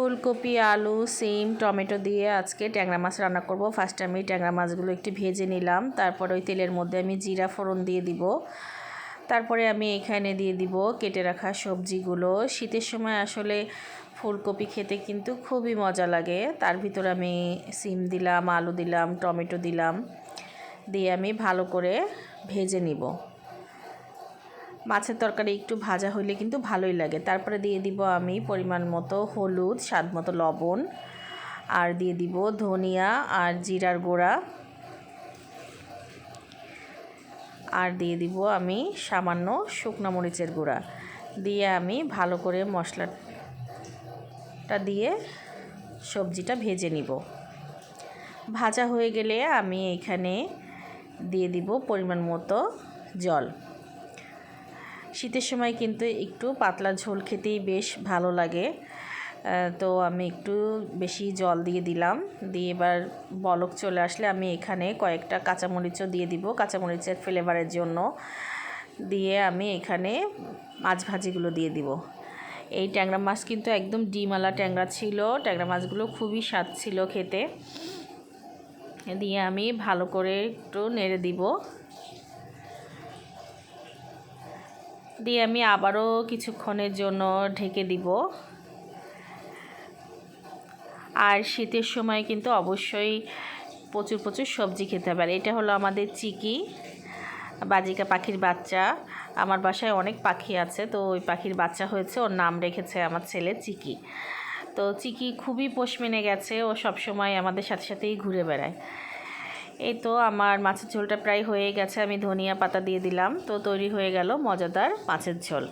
ফুলকপি, আলু, সিম, টমেটো দিয়ে আজকে ট্যাংরা মাছ রান্না করব। ফার্স্টে আমি ট্যাংরা মাছগুলো একটু ভেজে নিলাম। তারপর ওই তেলের মধ্যে আমি জিরা ফোড়ন দিয়ে দিব। তারপরে আমি এখানে দিয়ে দিব কেটে রাখা সবজিগুলো। শীতের সময় আসলে ফুলকপি খেতে কিন্তু খুবই মজা লাগে। তার ভিতরে আমি সিম দিলাম, আলু দিলাম, টমেটো দিলাম। দিয়ে আমি ভালো করে ভেজে নিব। মাছের তরকারি একটু ভাজা হইলে কিন্তু ভালোই লাগে। তারপরে দিয়ে দিব আমি পরিমাণ মতো হলুদ, স্বাদ মতো লবণ, আর দিয়ে দিব ধনিয়া আর জিরার গুঁড়া। আর দিয়ে দিব আমি সামান্য শুকনো মরিচের গুঁড়া। দিয়ে আমি ভালো করে মশলাটা দিয়ে সবজিটা ভেজে নিব। ভাজা হয়ে গেলে আমি এখানে দিয়ে দিব পরিমাণ মতো জল। শীতের সময় কিন্তু একটু পাতলা ঝোল খেতেই বেশ ভালো লাগে। তো আমি একটু বেশি জল দিয়ে দিলাম। দিয়ে এবার বলক চলে আসলে আমি এখানে কয়েকটা কাঁচামরিচও দিয়ে দিব কাঁচামরিচের ফ্লেভারের জন্য। দিয়ে আমি এখানে মাছ ভাজিগুলো দিয়ে দিব। এই ট্যাংরা মাছ কিন্তু একদম ডিমালা ট্যাংরা ছিল। ট্যাংরা মাছগুলো খুবই স্বাদ ছিল খেতে। দিয়ে আমি ভালো করে একটু নেড়ে দিব। দিয়ে আমি আবারও কিছুক্ষণের জন্য ঢেকে দিব। আর শীতের সময় কিন্তু অবশ্যই প্রচুর প্রচুর সবজি খেতে আর এটা হলো আমাদের চিকি, বাজিকা পাখির বাচ্চা। আমার বাসায় অনেক পাখি আছে, তো ওই পাখির বাচ্চা হয়েছে, ওর নাম রেখেছে আমার ছেলে চিকি। তো চিকি খুবই পোষ মেনে গেছে, ও সবসময় আমাদের সাথে সাথেই ঘুরে বেড়ায়। এই তো আমার মাছের ঝোলটা প্রায় হয়ে গেছে, আমি ধনিয়া পাতা দিয়ে দিলাম, তো তৈরি হয়ে গেল মজাদার মাছের ঝোল।